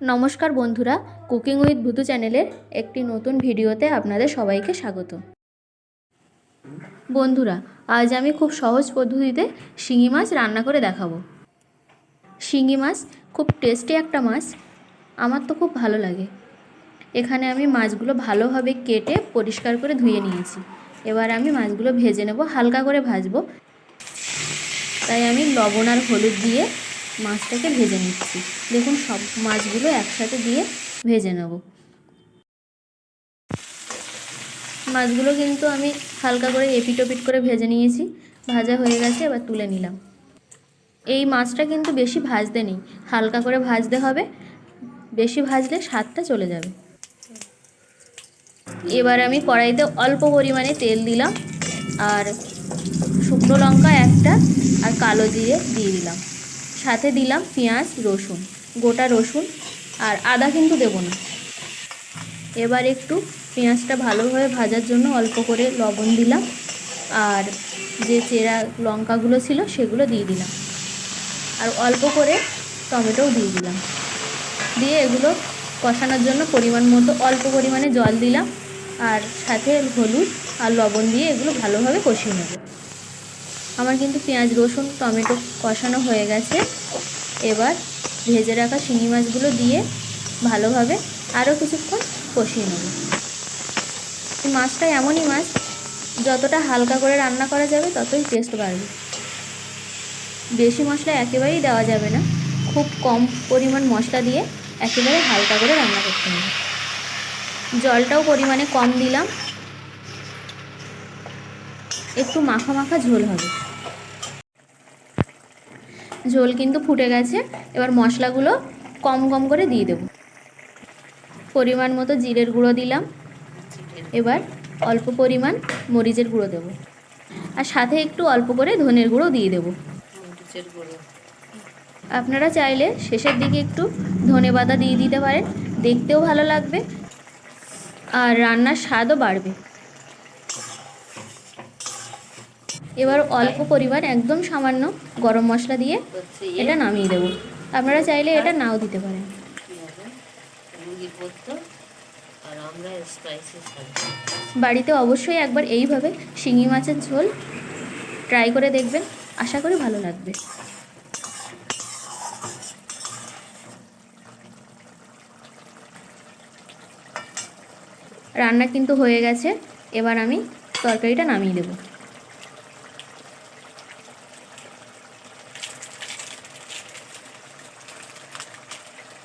নমস্কার বন্ধুরা cooking with ভুতু চ্যানেলের একটি নতুন ভিডিওতে আপনাদের সবাইকে স্বাগত। বন্ধুরা, আজ আমি খুব সহজ পদ্ধতিতে শিঙি মাছ রান্না করে দেখাবো। শিঙি মাছ খুব টেস্টি একটা মাছ, আমার তো খুব ভালো লাগে। এখানে আমি মাছগুলো ভালোভাবে কেটে পরিষ্কার করে ধুয়ে নিয়েছি। এবার আমি মাছগুলো ভেজে নেব, হালকা করে ভাজবো। তাই আমি লবণ আর হলুদ দিয়ে মাছটাকে ভেজে নিচ্ছি। দেখুন, সব মাছগুলো একসাথে দিয়ে ভেজে নেব। মাছগুলো কিন্তু আমি হালকা করে এপিট ওপিট করে ভেজে নিয়েছি। ভাজা হয়ে গেছে, এবার তুলে নিলাম। এই মাছটা কিন্তু বেশি ভাজতে নেই। হালকা করে ভাজতে হবে। বেশি ভাজলে স্বাদটা চলে যাবে। এবার আমি কড়াইতে অল্প পরিমাণে তেল দিলাম। আর শুকনো লঙ্কা একটা আর কালো জিরে দিয়ে দিলাম। সাথে দিলাম পেঁয়াজ, রসুন, গোটা রসুন আর আদা কিন্তু দেবো না। এবার একটু পেঁয়াজটা ভালোভাবে ভাজার জন্য অল্প করে লবণ দিলাম আর যে চেরা লঙ্কাগুলো ছিল সেগুলো দিয়ে দিলাম। আর অল্প করে টমেটোও দিয়ে দিলাম। দিয়ে এগুলো কষানোর জন্য পরিমাণ মতো অল্প পরিমাণে জল দিলাম আর সাথে হলুদ আর লবণ দিয়ে এগুলো ভালোভাবে কষিয়ে নেব। আমার কিন্তু পেঁয়াজ, রসুন, টমেটো কষানো হয়ে গেছে। এবার ভেজে রাখা শিঙি মাছগুলো দিয়ে ভালোভাবে আরও কিছুক্ষণ কষিয়ে নেব। মাছটা এমনই মাছ, যতটা হালকা করে রান্না করা যাবে ততই টেস্ট বাড়বে। বেশি মশলা একেবারেই দেওয়া যাবে না। খুব কম পরিমাণ মশলা দিয়ে একেবারে হালকা করে রান্না করতে হবে। জলটাও পরিমাণে কম দিলাম। একটু মাখা মাখা ঝোল হবে। ঝোল কিন্তু ফুটে গেছে। এবার মশলাগুলো কম কম করে দিয়ে দেব। পরিমাণ মতো জিরের গুঁড়ো দিলাম। এবার অল্প পরিমাণ মরিচের গুঁড়ো দেব। আর সাথে একটু অল্প করে ধনের গুঁড়ো দিয়ে দেব। আপনারা চাইলে শেষের দিকে একটু ধনে পাতা দিয়ে দিতে পারেন। দেখতেও ভালো লাগবে। আর রান্নার স্বাদও বাড়বে। এবার অল্প পরিমাণ একদম সামান্য গরম মশলা দিয়ে এটা নামিয়ে দেবো। আপনারা চাইলে এটা নাও দিতে পারেন। বাড়িতে অবশ্যই একবার এইভাবে শিঙি মাছের ঝোল ট্রাই করে দেখবেন। আশা করি ভালো লাগবে। রান্না কিন্তু হয়ে গেছে। এবার আমি তরকারিটা নামিয়ে দেবো।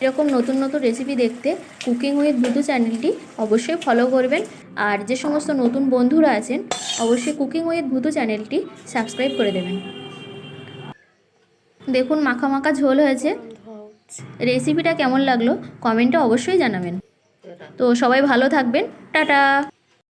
এরকম নতুন নতুন রেসিপি দেখতে কুকিং উইথ বুধু চ্যানেলটি অবশ্যই ফলো করবেন। আর যে সমস্ত নতুন বন্ধুরা আছেন, অবশ্যই কুকিং উইথ বুধু চ্যানেলটি সাবস্ক্রাইব করে দেবেন। দেখুন মাখা মাখা ঝোল হয়েছে। রেসিপিটা কেমন লাগল কমেন্টে অবশ্যই জানাবেন। তো সবাই ভালো থাকবেন, টাটা!